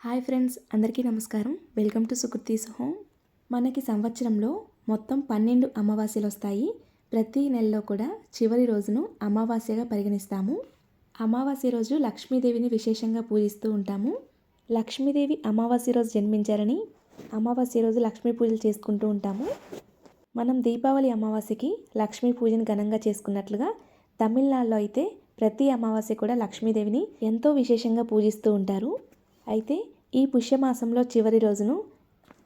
Hi friends అందరికీ నమస్కారం. Welcome to Sukriti's home. మనకి సంవత్సరంలో మొత్తం పన్నెండు అమావాస్యలు వస్తాయి. ప్రతి నెలలో కూడా చివరి రోజును అమావాస్యగా పరిగణిస్తాము. అమావాస్య రోజు లక్ష్మీదేవిని విశేషంగా పూజిస్తూ ఉంటాము. లక్ష్మీదేవి అమావాస్య రోజు జన్మించారని అమావాస్య రోజు లక్ష్మీ పూజలు చేసుకుంటూ ఉంటాము. మనం దీపావళి అమావాస్యకి లక్ష్మీ పూజను ఘనంగా చేసుకున్నట్లుగా తమిళనాడులో అయితే ప్రతి అమావాస్య కూడా లక్ష్మీదేవిని ఎంతో విశేషంగా పూజిస్తూ ఉంటారు. అయితే ఈ పుష్యమాసంలో చివరి రోజును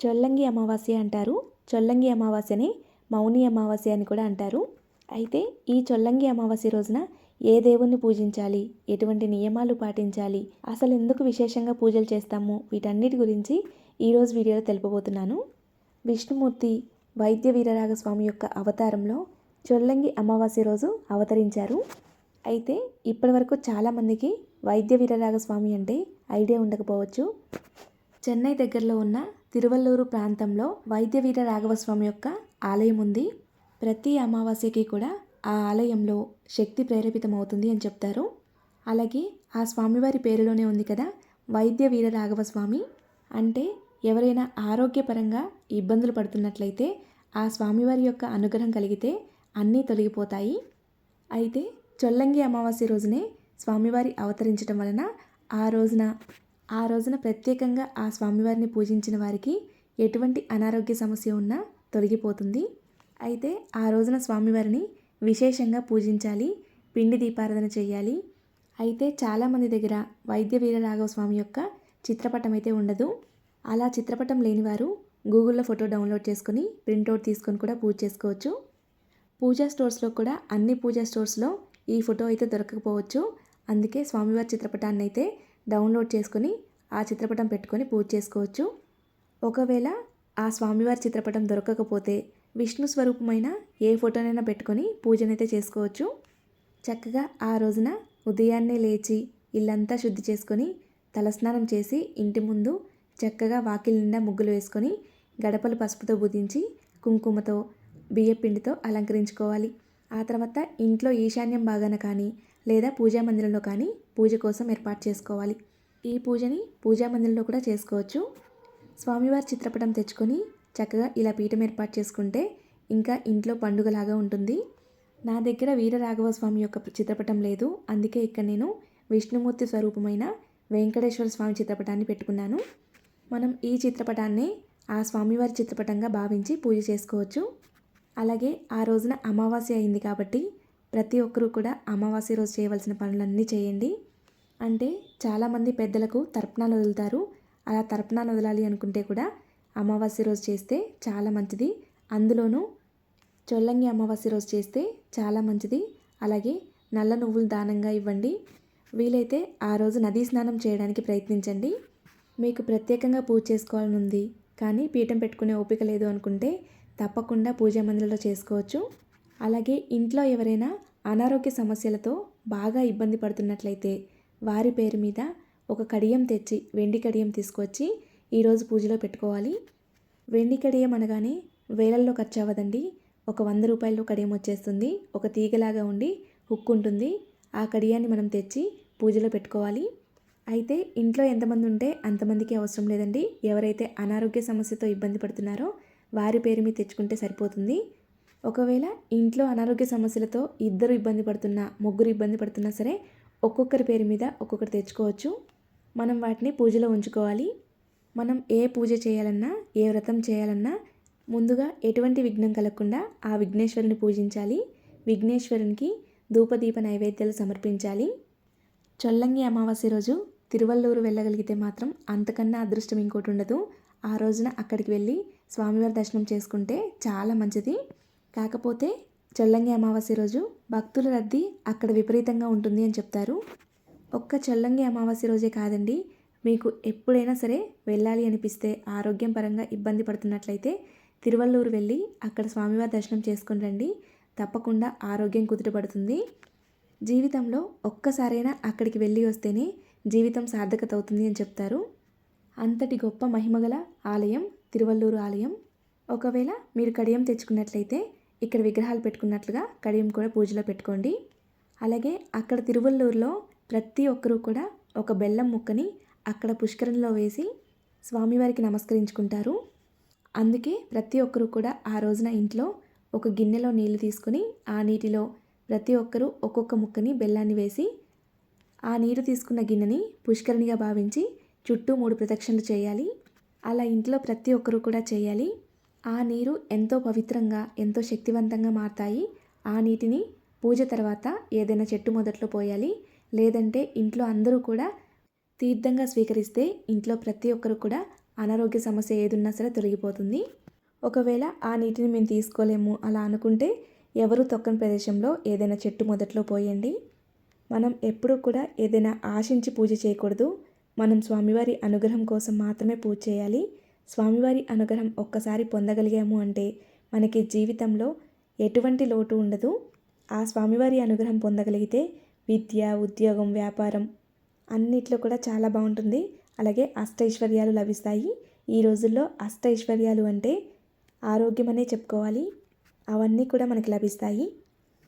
చొల్లంగి అమావాస్య అంటారు. చొల్లంగి అమావాస్యని మౌని అమావాస్య అని కూడా అంటారు. అయితే ఈ చొల్లంగి అమావాస్య రోజున ఏ దేవుణ్ణి పూజించాలి? ఎటువంటి నియమాలు పాటించాలి? అసలు ఎందుకు విశేషంగా పూజలు చేస్తాము? వీటన్నిటి గురించి ఈరోజు వీడియోలో తెలుపబోతున్నాను. విష్ణుమూర్తి వైద్య వీరరాగస్వామి యొక్క అవతారంలో చొల్లంగి అమావాస్య రోజు అవతరించారు. అయితే ఇప్పటివరకు చాలామందికి వైద్య వీరరాగస్వామి అంటే ఐడియా ఉండకపోవచ్చు. చెన్నై దగ్గరలో ఉన్న తిరువల్లూరు ప్రాంతంలో వైద్య వీర రాఘవస్వామి యొక్క ఆలయం ఉంది. ప్రతి అమావాస్యకి కూడా ఆ ఆలయంలో శక్తి ప్రేరేపితమవుతుంది అని చెప్తారు. అలాగే ఆ స్వామివారి పేరులోనే ఉంది కదా వైద్య వీర రాఘవస్వామి అంటే ఎవరైనా ఆరోగ్యపరంగా ఇబ్బందులు పడుతున్నట్లయితే ఆ స్వామివారి యొక్క అనుగ్రహం కలిగితే అన్నీ తొలగిపోతాయి. అయితే చొల్లంగి అమావాస్య రోజునే స్వామివారి అవతరించడం వలన ఆ రోజున ఆ రోజున ప్రత్యేకంగా ఆ స్వామివారిని పూజించిన వారికి ఎటువంటి అనారోగ్య సమస్య ఉన్నా తొలగిపోతుంది. అయితే ఆ రోజున స్వామివారిని విశేషంగా పూజించాలి పిండి దీపారాధన చేయాలి. అయితే చాలామంది దగ్గర వైద్య వీరరాఘవ స్వామి యొక్క చిత్రపటం అయితే ఉండదు. అలా చిత్రపటం లేనివారు గూగుల్లో ఫోటో డౌన్లోడ్ చేసుకొని ప్రింట్అవుట్ తీసుకొని కూడా పూజ చేసుకోవచ్చు. పూజా స్టోర్స్లో కూడా అన్ని పూజా స్టోర్స్లో ఈ ఫోటో అయితే దొరకకపోవచ్చు. అందుకే స్వామివారి చిత్రపటాన్ని అయితే డౌన్లోడ్ చేసుకొని ఆ చిత్రపటం పెట్టుకొని పూజ చేసుకోవచ్చు. ఒకవేళ ఆ స్వామివారి చిత్రపటం దొరకకపోతే విష్ణు స్వరూపమైన ఏ ఫోటోనైనా పెట్టుకొని పూజనైతే చేసుకోవచ్చు. చక్కగా ఆ రోజున ఉదయాన్నే లేచి ఇల్లంతా శుద్ధి చేసుకొని తలస్నానం చేసి ఇంటి ముందు చక్కగా వాకిలి నిండా ముగ్గులు వేసుకొని గడపలు పసుపుతో బుదించి కుంకుమతో బియ్యపిండితో అలంకరించుకోవాలి. ఆ తర్వాత ఇంట్లో ఈశాన్యం భాగాన కానీ లేదా పూజా మందిరంలో కానీ పూజ కోసం ఏర్పాటు చేసుకోవాలి. ఈ పూజని పూజా మందిరంలో కూడా చేసుకోవచ్చు. స్వామివారి చిత్రపటం తెచ్చుకొని చక్కగా ఇలా పీఠం ఏర్పాటు చేసుకుంటే ఇంకా ఇంట్లో పండుగలాగా ఉంటుంది. నా దగ్గర వీరరాఘవ స్వామి యొక్క చిత్రపటం లేదు. అందుకే ఇక్కడ నేను విష్ణుమూర్తి స్వరూపమైన వెంకటేశ్వర స్వామి చిత్రపటాన్ని పెట్టుకున్నాను. మనం ఈ చిత్రపటాన్ని ఆ స్వామివారి చిత్రపటంగా భావించి పూజ చేసుకోవచ్చు. అలాగే ఆ రోజున అమావాస్య అయింది కాబట్టి ప్రతి ఒక్కరూ కూడా అమావాస్య రోజు చేయవలసిన పనులన్నీ చేయండి. అంటే చాలామంది పెద్దలకు తర్పణాలు వదులుతారు. అలా తర్పణాలు వదలాలి అనుకుంటే కూడా అమావాస్య రోజు చేస్తే చాలా మంచిది. అందులోనూ చొల్లంగి అమావాస్య రోజు చేస్తే చాలా మంచిది. అలాగే నల్ల నువ్వులు దానంగా ఇవ్వండి. వీలైతే ఆ రోజు నదీ స్నానం చేయడానికి ప్రయత్నించండి. మీకు ప్రత్యేకంగా పూజ చేసుకోవాలని ఉంది. కానీ పీఠం పెట్టుకునే ఓపిక లేదు అనుకుంటే తప్పకుండా పూజా మందిరంలో చేసుకోవచ్చు. అలాగే ఇంట్లో ఎవరైనా అనారోగ్య సమస్యలతో బాగా ఇబ్బంది పడుతున్నట్లయితే వారి పేరు మీద ఒక కడియం తెచ్చి వెండి కడియం తీసుకొచ్చి ఈరోజు పూజలో పెట్టుకోవాలి. వెండి కడియం అనగానే వేలల్లో ఖర్చు అవ్వదండి. ఒక వంద రూపాయలు కడియం వచ్చేస్తుంది. ఒక తీగలాగా ఉండి హుక్ ఉంటుంది. ఆ కడియాన్ని మనం తెచ్చి పూజలో పెట్టుకోవాలి. అయితే ఇంట్లో ఎంతమంది ఉంటే అంతమందికి అవసరం లేదండి. ఎవరైతే అనారోగ్య సమస్యతో ఇబ్బంది పడుతున్నారో వారి పేరు మీద తెచ్చుకుంటే సరిపోతుంది. ఒకవేళ ఇంట్లో అనారోగ్య సమస్యలతో ఇద్దరు ఇబ్బంది పడుతున్నా ముగ్గురు ఇబ్బంది పడుతున్నా సరే ఒక్కొక్కరి పేరు మీద ఒక్కొక్కరు తెచ్చుకోవచ్చు. మనం వాటిని పూజలో ఉంచుకోవాలి. మనం ఏ పూజ చేయాలన్నా ఏ వ్రతం చేయాలన్నా ముందుగా ఎటువంటి విఘ్నం కలగకుండా ఆ విఘ్నేశ్వరుని పూజించాలి. విఘ్నేశ్వరునికి ధూపదీప నైవేద్యాలు సమర్పించాలి. చొల్లంగి అమావాస్య రోజు తిరువల్లూరు వెళ్ళగలిగితే మాత్రం అంతకన్నా అదృష్టం ఇంకోటి ఉండదు. ఆ రోజున అక్కడికి వెళ్ళి స్వామివారి దర్శనం చేసుకుంటే చాలా మంచిది. కాకపోతే చల్లంగి అమావాస్య రోజు భక్తుల రద్దీ అక్కడ విపరీతంగా ఉంటుంది అని చెప్తారు. ఒక్క చల్లంగి అమావాస్య రోజే కాదండి మీకు ఎప్పుడైనా సరే వెళ్ళాలి అనిపిస్తే ఆరోగ్యం పరంగా ఇబ్బంది పడుతున్నట్లయితే తిరువల్లూరు వెళ్ళి అక్కడ స్వామివారి దర్శనం చేసుకుని రండి. తప్పకుండా ఆరోగ్యం కుదుటపడుతుంది. జీవితంలో ఒక్కసారైనా అక్కడికి వెళ్ళి వస్తేనే జీవితం సార్థకత అవుతుంది అని చెప్తారు. అంతటి గొప్ప మహిమగల ఆలయం తిరువల్లూరు ఆలయం. ఒకవేళ మీరు కడియం తెచ్చుకున్నట్లయితే ఇక్కడ విగ్రహాలు పెట్టుకున్నట్లుగా కడియం కూడా పూజలో పెట్టుకోండి. అలాగే అక్కడ తిరువల్లూరులో ప్రతి ఒక్కరూ కూడా ఒక బెల్లం ముక్కని అక్కడ పుష్కరంలో వేసి స్వామివారికి నమస్కరించుకుంటారు. అందుకే ప్రతి ఒక్కరూ కూడా ఆ రోజున ఇంట్లో ఒక గిన్నెలో నీళ్ళు తీసుకొని ఆ నీటిలో ప్రతి ఒక్కరూ ఒక్కొక్క ముక్కని బెల్లాన్ని వేసి ఆ నీరు తీసుకున్న గిన్నెని పుష్కరిణిగా భావించి చుట్టూ మూడు ప్రదక్షిణలు చేయాలి. అలా ఇంట్లో ప్రతి ఒక్కరూ కూడా చేయాలి. ఆ నీరు ఎంతో పవిత్రంగా ఎంతో శక్తివంతంగా మారతాయి. ఆ నీటిని పూజ తర్వాత ఏదైనా చెట్టు మొదట్లో పోయాలి. లేదంటే ఇంట్లో అందరూ కూడా తీర్థంగా స్వీకరిస్తే ఇంట్లో ప్రతి ఒక్కరు కూడా అనారోగ్య సమస్య ఏదున్నా సరే తొలగిపోతుంది. ఒకవేళ ఆ నీటిని మేము తీసుకోలేము అలా అనుకుంటే ఎవరు తొక్కని ప్రదేశంలో ఏదైనా చెట్టు మొదట్లో పోయండి. మనం ఎప్పుడూ కూడా ఏదైనా ఆశించి పూజ చేయకూడదు. మనం స్వామివారి అనుగ్రహం కోసం మాత్రమే పూజ చేయాలి. స్వామివారి అనుగ్రహం ఒక్కసారి పొందగలిగాము అంటే మనకి జీవితంలో ఎటువంటి లోటు ఉండదు. ఆ స్వామివారి అనుగ్రహం పొందగలిగితే విద్య ఉద్యోగం వ్యాపారం అన్నిట్లో కూడా చాలా బాగుంటుంది. అలాగే అష్టైశ్వర్యాలు లభిస్తాయి. ఈ రోజుల్లో అష్టైశ్వర్యాలు అంటే ఆరోగ్యం అనే చెప్పుకోవాలి. అవన్నీ కూడా మనకి లభిస్తాయి.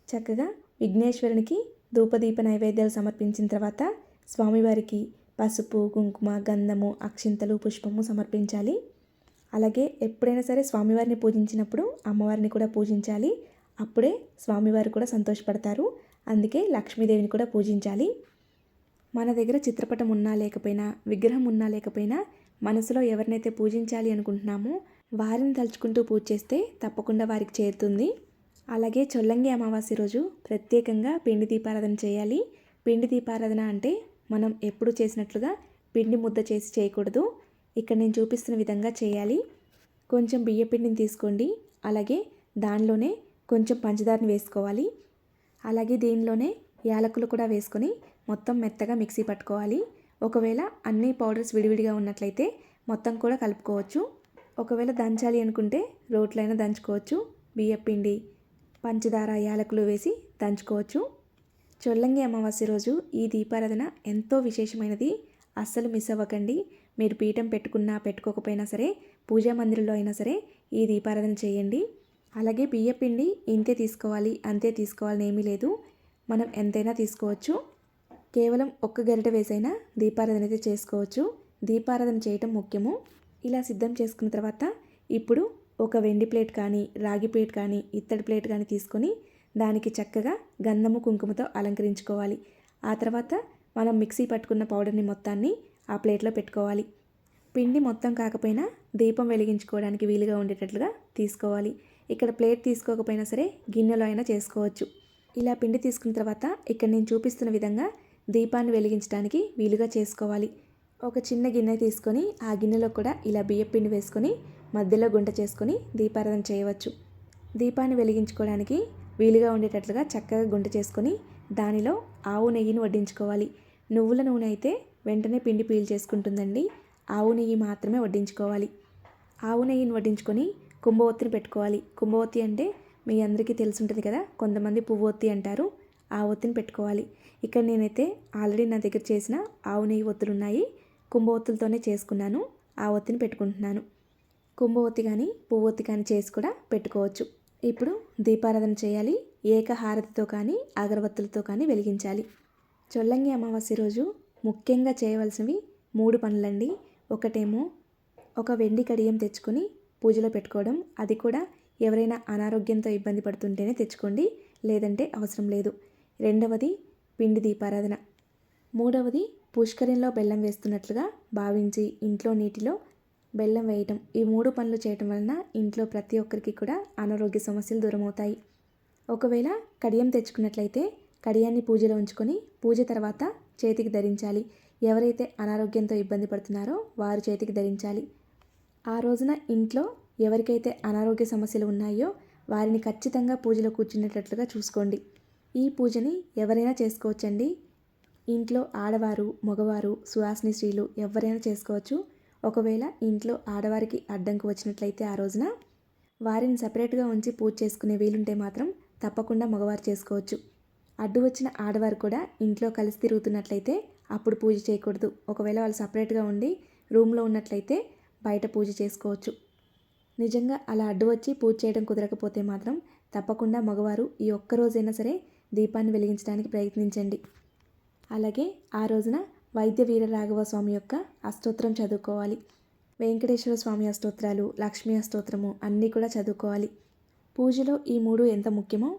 చక్కగా విఘ్నేశ్వరునికి ధూపదీప నైవేద్యాలు సమర్పించిన తర్వాత స్వామివారికి పసుపు కుంకుమ గంధము అక్షింతలు పుష్పము సమర్పించాలి. అలాగే ఎప్పుడైనా సరే స్వామివారిని పూజించినప్పుడు అమ్మవారిని కూడా పూజించాలి. అప్పుడే స్వామివారు కూడా సంతోషపడతారు. అందుకే లక్ష్మీదేవిని కూడా పూజించాలి. మన దగ్గర చిత్రపటం ఉన్నా లేకపోయినా విగ్రహం ఉన్నా లేకపోయినా మనసులో ఎవరినైతే పూజించాలి అనుకుంటున్నామో వారిని తలుచుకుంటూ పూజ చేస్తే తప్పకుండా వారికి చేరుతుంది. అలాగే చొల్లంగి అమావాస్య రోజు ప్రత్యేకంగా పిండి దీపారాధన చేయాలి. పిండి దీపారాధన అంటే మనం ఎప్పుడు చేసినట్లుగా పిండి ముద్ద చేసి చేయకూడదు. ఇక్కడ నేను చూపిస్తున్న విధంగా చేయాలి. కొంచెం బియ్య పిండిని తీసుకోండి. అలాగే దానిలోనే కొంచెం పంచదారని వేసుకోవాలి. అలాగే దీనిలోనే యాలకులు కూడా వేసుకొని మొత్తం మెత్తగా మిక్సీ పట్టుకోవాలి. ఒకవేళ అన్ని పౌడర్స్ విడివిడిగా ఉన్నట్లయితే మొత్తం కూడా కలుపుకోవచ్చు. ఒకవేళ దంచాలి అనుకుంటే రోట్లైనా దంచుకోవచ్చు. బియ్య పిండి పంచదార యాలకులు వేసి దంచుకోవచ్చు. చొల్లంగి అమావాస్య రోజు ఈ దీపారాధన ఎంతో విశేషమైనది. అస్సలు మిస్ అవ్వకండి. మీరు పీఠం పెట్టుకున్నా పెట్టుకోకపోయినా సరే పూజా మందిరంలో అయినా సరే ఈ దీపారాధన చేయండి. అలాగే బియ్య పిండి ఇంతే తీసుకోవాలి అంతే తీసుకోవాలని ఏమీ లేదు. మనం ఎంతైనా తీసుకోవచ్చు. కేవలం ఒక్క గరిట వేసైనా దీపారాధన అయితే చేసుకోవచ్చు. దీపారాధన చేయటం ముఖ్యము. ఇలా సిద్ధం చేసుకున్న తర్వాత ఇప్పుడు ఒక వెండి ప్లేట్ కానీ రాగి ప్లేట్ కానీ ఇత్తడి ప్లేట్ కానీ తీసుకొని దానికి చక్కగా గంధము కుంకుమతో అలంకరించుకోవాలి. ఆ తర్వాత మనం మిక్సీ పట్టుకున్న పౌడర్ని మొత్తాన్ని ఆ ప్లేట్లో పెట్టుకోవాలి. పిండి మొత్తం కాకపోయినా దీపం వెలిగించుకోవడానికి వీలుగా ఉండేటట్లుగా తీసుకోవాలి. ఇక్కడ ప్లేట్ తీసుకోకపోయినా సరే గిన్నెలో అయినా చేసుకోవచ్చు. ఇలా పిండి తీసుకున్న తర్వాత ఇక్కడ నేను చూపిస్తున్న విధంగా దీపాన్ని వెలిగించడానికి వీలుగా చేసుకోవాలి. ఒక చిన్న గిన్నె తీసుకొని ఆ గిన్నెలో కూడా ఇలా బియ్య పిండి వేసుకొని మధ్యలో గుంట చేసుకొని దీపారాధన చేయవచ్చు. దీపాన్ని వెలిగించుకోవడానికి వీలుగా ఉండేటట్లుగా చక్కగా గుంట చేసుకొని దానిలో ఆవు నెయ్యిని వడ్డించుకోవాలి. నువ్వుల నూనె అయితే వెంటనే పిండి పీల్ చేసుకుంటుందండి. ఆవు నెయ్యి మాత్రమే వడ్డించుకోవాలి. ఆవు నెయ్యిని వడ్డించుకొని కుంభవత్తిని పెట్టుకోవాలి. కుంభవత్తి అంటే మీ అందరికీ తెలిసి ఉంటుంది కదా కొంతమంది పువ్వొత్తి అంటారు ఆ ఒత్తిని పెట్టుకోవాలి. ఇక్కడ నేనైతే ఆల్రెడీ నా దగ్గర చేసిన ఆవు నెయ్యి ఒత్తులు ఉన్నాయి. కుంభవత్తులతోనే చేసుకున్నాను ఆ ఒత్తిని పెట్టుకుంటున్నాను. కుంభవత్తి కానీ పువ్వొత్తి కానీ చేసి కూడా పెట్టుకోవచ్చు. ఇప్పుడు దీపారాధన చేయాలి. ఏకహారతితో కానీ అగరవత్తులతో కానీ వెలిగించాలి. చొల్లంగి అమావాస్య రోజు ముఖ్యంగా చేయవలసినవి మూడు పనులండి. ఒకటేమో ఒక వెండి కడియం తెచ్చుకొని పూజలో పెట్టుకోవడం. అది కూడా ఎవరైనా అనారోగ్యంతో ఇబ్బంది పడుతుంటేనే తెచ్చుకోండి. లేదంటే అవసరం లేదు. రెండవది పిండి దీపారాధన. మూడవది పుష్కరంలో బెల్లం వేస్తున్నట్లుగా భావించి ఇంట్లో నీటిలో బెల్లం వేయటం. ఈ మూడు పనులు చేయటం వలన ఇంట్లో ప్రతి ఒక్కరికి కూడా అనారోగ్య సమస్యలు దూరమవుతాయి. ఒకవేళ కడియం తెచ్చుకున్నట్లయితే కడియాన్ని పూజలో ఉంచుకొని పూజ తర్వాత చేతికి ధరించాలి. ఎవరైతే అనారోగ్యంతో ఇబ్బంది పడుతున్నారో వారు చేతికి ధరించాలి. ఆ రోజున ఇంట్లో ఎవరికైతే అనారోగ్య సమస్యలు ఉన్నాయో వారిని ఖచ్చితంగా పూజలో కూర్చునేటట్లుగా చూసుకోండి. ఈ పూజని ఎవరైనా చేసుకోవచ్చండి? ఇంట్లో ఆడవారు మగవారు సువాసిని స్త్రీలు ఎవరైనా చేసుకోవచ్చు. ఒకవేళ ఇంట్లో ఆడవారికి అడ్డంకు వచ్చినట్లయితే ఆ రోజున వారిని సపరేట్గా ఉంచి పూజ చేసుకునే వీలుంటే మాత్రం తప్పకుండా మగవారు చేసుకోవచ్చు. అడ్డు వచ్చిన ఆడవారు కూడా ఇంట్లో కలిసి తిరుగుతున్నట్లయితే అప్పుడు పూజ చేయకూడదు. ఒకవేళ వాళ్ళు సపరేట్గా ఉండి రూమ్లో ఉన్నట్లయితే బయట పూజ చేసుకోవచ్చు. నిజంగా అలా అడ్డు వచ్చి పూజ చేయడం కుదరకపోతే మాత్రం తప్పకుండా మగవారు ఈ ఒక్క రోజైనా సరే దీపాన్ని వెలిగించడానికి ప్రయత్నించండి. అలాగే ఆ రోజున వైద్య వీరరాఘవ స్వామి యొక్క అష్టోత్రం చదువుకోవాలి. వెంకటేశ్వర స్వామి అష్టోత్రాలు లక్ష్మీ అష్టోత్రము అన్నీ కూడా చదువుకోవాలి. పూజలో ఈ మూడు ఎంత ముఖ్యమో?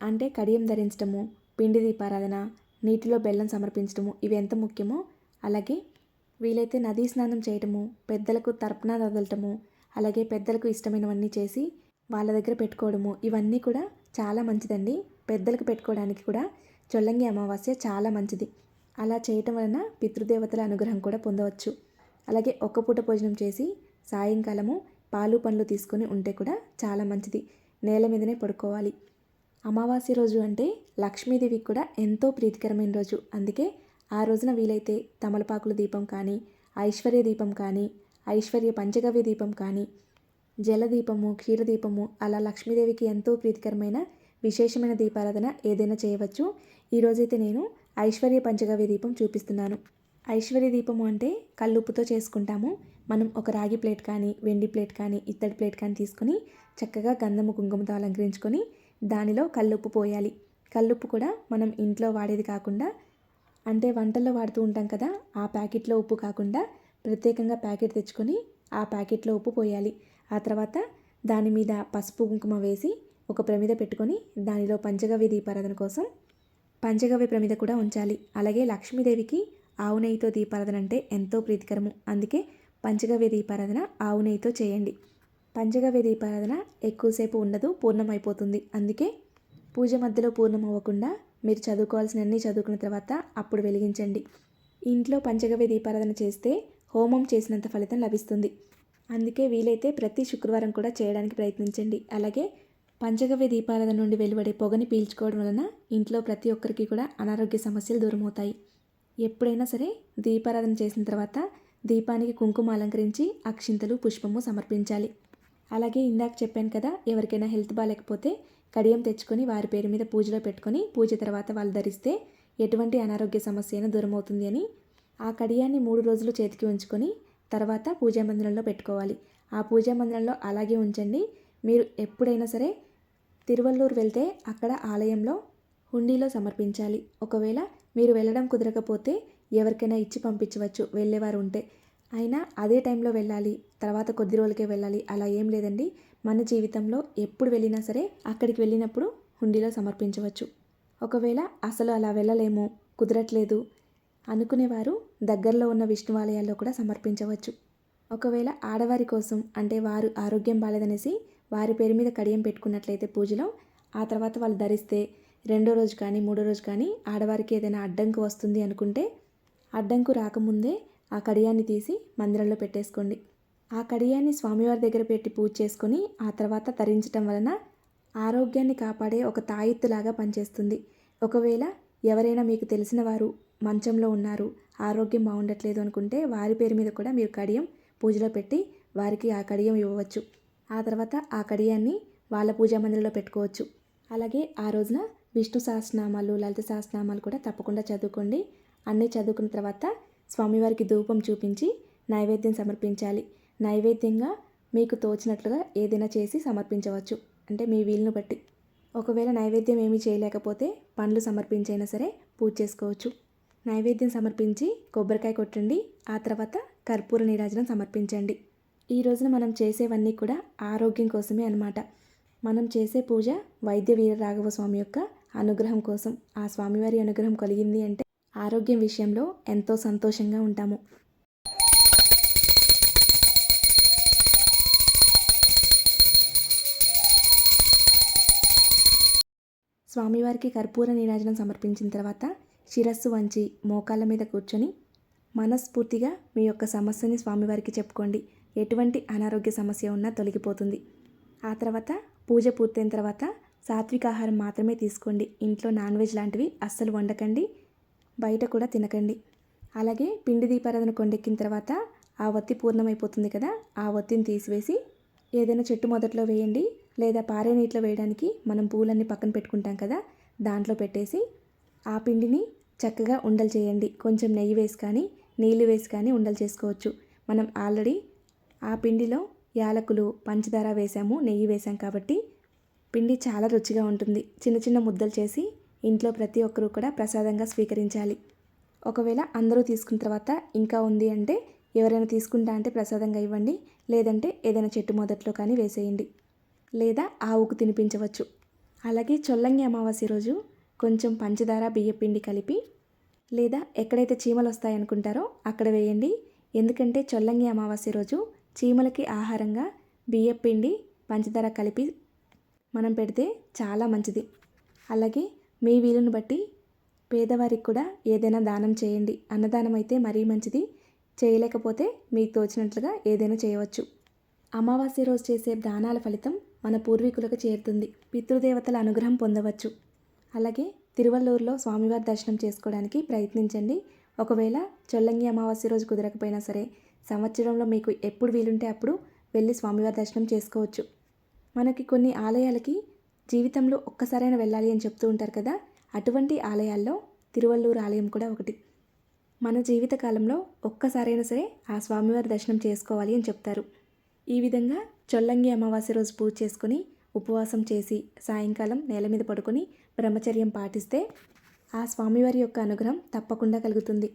అంటే కడియం ధరించడము పిండి దీపారాధన నీటిలో బెల్లం సమర్పించడము ఇవి ఎంత ముఖ్యమో? అలాగే వీలైతే నదీ స్నానం చేయటము పెద్దలకు తర్పణాలు వదలటము అలాగే పెద్దలకు ఇష్టమైనవన్నీ చేసి వాళ్ళ దగ్గర పెట్టుకోవడము ఇవన్నీ కూడా చాలా మంచిదండి. పెద్దలకు పెట్టుకోవడానికి కూడా చొల్లంగి అమావాస్య చాలా మంచిది. అలా చేయటం వలన పితృదేవతల అనుగ్రహం కూడా పొందవచ్చు. అలాగే ఒక్క పూట భోజనం చేసి సాయంకాలము పాలు పండ్లు తీసుకొని ఉంటే కూడా చాలా మంచిది. నేల మీదనే పడుకోవాలి. అమావాస్య రోజు అంటే లక్ష్మీదేవికి కూడా ఎంతో ప్రీతికరమైన రోజు. అందుకే ఆ రోజున వీలైతే తమలపాకుల దీపం కానీ ఐశ్వర్య దీపం కానీ ఐశ్వర్య పంచగవ్య దీపం కానీ జలదీపము క్షీరదీపము అలా లక్ష్మీదేవికి ఎంతో ప్రీతికరమైన విశేషమైన దీపారాధన ఏదైనా చేయవచ్చు. ఈరోజైతే నేను ఐశ్వర్య పంచగవ్య దీపం చూపిస్తున్నాను. ఐశ్వర్య దీపము అంటే కల్లుప్పుతో చేసుకుంటాము. మనం ఒక రాగి ప్లేట్ కానీ వెండి ప్లేట్ కానీ ఇత్తడి ప్లేట్ కానీ తీసుకొని చక్కగా గంధము కుంకుమతో అలంకరించుకొని దానిలో కల్లుప్పు పోయాలి. కల్లుప్పు కూడా మనం ఇంట్లో వాడేది కాకుండా అంటే వంటల్లో వాడుతూ ఉంటాం కదా ఆ ప్యాకెట్లో ఉప్పు కాకుండా ప్రత్యేకంగా ప్యాకెట్ తెచ్చుకొని ఆ ప్యాకెట్లో ఉప్పు పోయాలి. ఆ తర్వాత దాని మీద పసుపు కుంకుమ వేసి ఒక ప్రమిద పెట్టుకొని దానిలో పంచగవ్య దీపారాధన కోసం పంచగవ్య ప్రమిద కూడా ఉంచాలి. అలాగే లక్ష్మీదేవికి ఆవు నెయ్యితో దీపారాధన అంటే ఎంతో ప్రీతికరము. అందుకే పంచగవ్య దీపారాధన ఆవు నెయ్యితో చేయండి. పంచగవ్య దీపారాధన ఎక్కువసేపు ఉండదు పూర్ణమైపోతుంది. అందుకే పూజ మధ్యలో పూర్ణం అవ్వకుండా మీరు చదువుకోవాల్సిన అన్నీ చదువుకున్న తర్వాత అప్పుడు వెలిగించండి. ఇంట్లో పంచగవ్య దీపారాధన చేస్తే హోమం చేసినంత ఫలితం లభిస్తుంది. అందుకే వీలైతే ప్రతి శుక్రవారం కూడా చేయడానికి ప్రయత్నించండి. అలాగే పంచగవ్య దీపారాధన నుండి వెలువడే పొగని పీల్చుకోవడం వలన ఇంట్లో ప్రతి ఒక్కరికి కూడా అనారోగ్య సమస్యలు దూరమవుతాయి. ఎప్పుడైనా సరే దీపారాధన చేసిన తర్వాత దీపానికి కుంకుమ అలంకరించి అక్షింతలు పుష్పము సమర్పించాలి. అలాగే ఇందాక చెప్పాను కదా ఎవరికైనా హెల్త్ బాగాలేకపోతే కడియం తెచ్చుకొని వారి పేరు మీద పూజలో పెట్టుకొని పూజ తర్వాత వాళ్ళు ధరిస్తే ఎటువంటి అనారోగ్య సమస్య అయినా దూరం అవుతుంది అని ఆ కడియాన్ని మూడు రోజులు చేతికి ఉంచుకొని తర్వాత పూజా మందిరంలో పెట్టుకోవాలి. ఆ పూజా మందిరంలో అలాగే ఉంచండి. మీరు ఎప్పుడైనా సరే తిరువల్లూరు వెళ్తే అక్కడ ఆలయంలో హుండీలో సమర్పించాలి. ఒకవేళ మీరు వెళ్ళడం కుదరకపోతే ఎవరికైనా ఇచ్చి పంపించవచ్చు. వెళ్ళేవారు ఉంటే. అయినా అదే టైంలో వెళ్ళాలి. తర్వాత కొద్ది రోజులకే వెళ్ళాలి. అలా ఏం లేదండి. మన జీవితంలో ఎప్పుడు వెళ్ళినా సరే అక్కడికి వెళ్ళినప్పుడు హుండీలో సమర్పించవచ్చు. ఒకవేళ అసలు అలా వెళ్ళలేము కుదరట్లేదు అనుకునేవారు దగ్గరలో ఉన్న విష్ణువాలయాల్లో కూడా సమర్పించవచ్చు. ఒకవేళ ఆడవారి కోసం అంటే వారు ఆరోగ్యం బాలేదనేసి వారి పేరు మీద కడియం పెట్టుకున్నట్లయితే పూజలో ఆ తర్వాత వాళ్ళు ధరిస్తే రెండో రోజు కానీ మూడో రోజు కానీ ఆడవారికి ఏదైనా అడ్డంకు వస్తుంది అనుకుంటే అడ్డంకు రాకముందే ఆ కడియాన్ని తీసి మందిరంలో పెట్టేసుకోండి. ఆ కడియాన్ని స్వామివారి దగ్గర పెట్టి పూజ చేసుకొని ఆ తర్వాత తరించటం వలన ఆరోగ్యాన్ని కాపాడే ఒక తాయిత్తులాగా పనిచేస్తుంది. ఒకవేళ ఎవరైనా మీకు తెలిసిన వారు మంచంలో ఉన్నారు ఆరోగ్యం బాగుండట్లేదు అనుకుంటే వారి పేరు మీద కూడా మీరు కడియం పూజలో పెట్టి వారికి ఆ కడియం ఇవ్వవచ్చు. ఆ తర్వాత ఆ కడియాన్ని వాళ్ళ పూజా మందిరంలో పెట్టుకోవచ్చు. అలాగే ఆ రోజున విష్ణు సహస్రనామాలు లలిత సహస్రనామాలు కూడా తప్పకుండా చదువుకోండి. అన్నీ చదువుకున్న తర్వాత స్వామివారికి ధూపం చూపించి నైవేద్యం సమర్పించాలి. నైవేద్యంగా మీకు తోచినట్లుగా ఏదైనా చేసి సమర్పించవచ్చు. అంటే మీ వీలును బట్టి. ఒకవేళ నైవేద్యం ఏమీ చేయలేకపోతే పండ్లు సమర్పించైనా సరే పూజ చేసుకోవచ్చు. నైవేద్యం సమర్పించి కొబ్బరికాయ కొట్టండి. ఆ తర్వాత కర్పూర నీరాజనం సమర్పించండి. ఈ రోజున మనం చేసేవన్నీ కూడా ఆరోగ్యం కోసమే అనమాట మనం చేసే పూజ వైద్య వీరరాఘవ స్వామి యొక్క అనుగ్రహం కోసం. ఆ స్వామివారి అనుగ్రహం కలిగింది అంటే ఆరోగ్యం విషయంలో ఎంతో సంతోషంగా ఉంటాము. స్వామివారికి కర్పూర నీరాజనం సమర్పించిన తర్వాత శిరస్సు వంచి మోకాళ్ళ మీద కూర్చొని మనస్ఫూర్తిగా మీ యొక్క సమస్యని స్వామివారికి చెప్పుకోండి. ఎటువంటి అనారోగ్య సమస్య ఉన్నా తొలగిపోతుంది. ఆ తర్వాత పూజ పూర్తయిన తర్వాత సాత్విక ఆహారం మాత్రమే తీసుకోండి. ఇంట్లో నాన్ వెజ్ లాంటివి అస్సలు వండకండి. బయట కూడా తినకండి. అలాగే పిండి దీపారాధన కొండెక్కిన తర్వాత ఆ ఒత్తి పూర్ణమైపోతుంది కదా ఆ ఒత్తిని తీసివేసి ఏదైనా చెట్టు మొదట్లో వేయండి. లేదా పారే నీటిలో వేయడానికి మనం పూలన్నీ పక్కన పెట్టుకుంటాం కదా దాంట్లో పెట్టేసి ఆ పిండిని చక్కగా ఉండలు చేయండి. కొంచెం నెయ్యి వేసి కానీ నీళ్ళు వేసి కానీ ఉండలు చేసుకోవచ్చు. మనం ఆల్రెడీ ఆ పిండిలో యాలకులు పంచదార వేసాము నెయ్యి వేసాం కాబట్టి పిండి చాలా రుచిగా ఉంటుంది. చిన్న చిన్న ముద్దలు చేసి ఇంట్లో ప్రతి ఒక్కరూ కూడా ప్రసాదంగా స్వీకరించాలి. ఒకవేళ అందరూ తీసుకున్న తర్వాత ఇంకా ఉంది అంటే ఎవరైనా తీసుకుంటా అంటే ప్రసాదంగా ఇవ్వండి. లేదంటే ఏదైనా చెట్టు మొదట్లో కానీ వేసేయండి. లేదా ఆవుకు తినిపించవచ్చు. అలాగే చొల్లంగి అమావాస్య రోజు కొంచెం పంచదార బియ్యపిండి కలిపి లేదా ఎక్కడైతే చీమలు వస్తాయనుకుంటారో అక్కడ వేయండి. ఎందుకంటే చొల్లంగి అమావాస్య రోజు చీమలకి ఆహారంగా బియ్యపిండి పంచదార కలిపి మనం పెడితే చాలా మంచిది. అలాగే మీ వీలుని బట్టి పేదవారికి కూడా ఏదైనా దానం చేయండి. అన్నదానం అయితే మరీ మంచిది. చేయలేకపోతే మీకు తోచినట్లుగా ఏదైనా చేయవచ్చు. అమావాస్య రోజు చేసే దానాల ఫలితం మన పూర్వీకులకు చేరుతుంది. పితృదేవతల అనుగ్రహం పొందవచ్చు. అలాగే తిరువల్లూరులో స్వామివారి దర్శనం చేసుకోవడానికి ప్రయత్నించండి. ఒకవేళ చొల్లంగి అమావాస్య రోజు కుదరకపోయినా సరే సంవత్సరంలో మీకు ఎప్పుడు వీలుంటే అప్పుడు వెళ్ళి స్వామివారి దర్శనం చేసుకోవచ్చు. మనకి కొన్ని ఆలయాలకి జీవితంలో ఒక్కసారైనా వెళ్ళాలి అని చెప్తూ ఉంటారు కదా అటువంటి ఆలయాల్లో తిరువల్లూరు ఆలయం కూడా ఒకటి. మన జీవితకాలంలో ఒక్కసారైనా సరే ఆ స్వామివారి దర్శనం చేసుకోవాలి అని చెప్తారు. ఈ విధంగా చొల్లంగి అమావాస్య రోజు పూజ చేసుకుని ఉపవాసం చేసి సాయంకాలం నేల మీద పడుకొని బ్రహ్మచర్యం పాటిస్తే ఆ స్వామివారి యొక్క అనుగ్రహం తప్పకుండా కలుగుతుంది.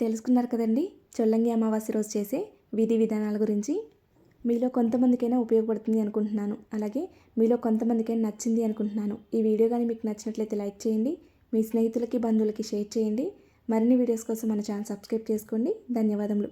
తెలుసుకున్నారు కదండి? చొల్లంగి అమావాస్య రోజు చేసే విధి విధానాల గురించి మీలో కొంతమందికైనా ఉపయోగపడుతుంది అనుకుంటున్నాను. అలాగే మీలో కొంతమందికైనా నచ్చింది అనుకుంటున్నాను. ఈ వీడియో కానీ మీకు నచ్చినట్లయితే లైక్ చేయండి. మీ స్నేహితులకి బంధువులకి షేర్ చేయండి. మరిన్ని వీడియోస్ కోసం మన ఛానల్ సబ్స్క్రైబ్ చేసుకోండి. ధన్యవాదములు.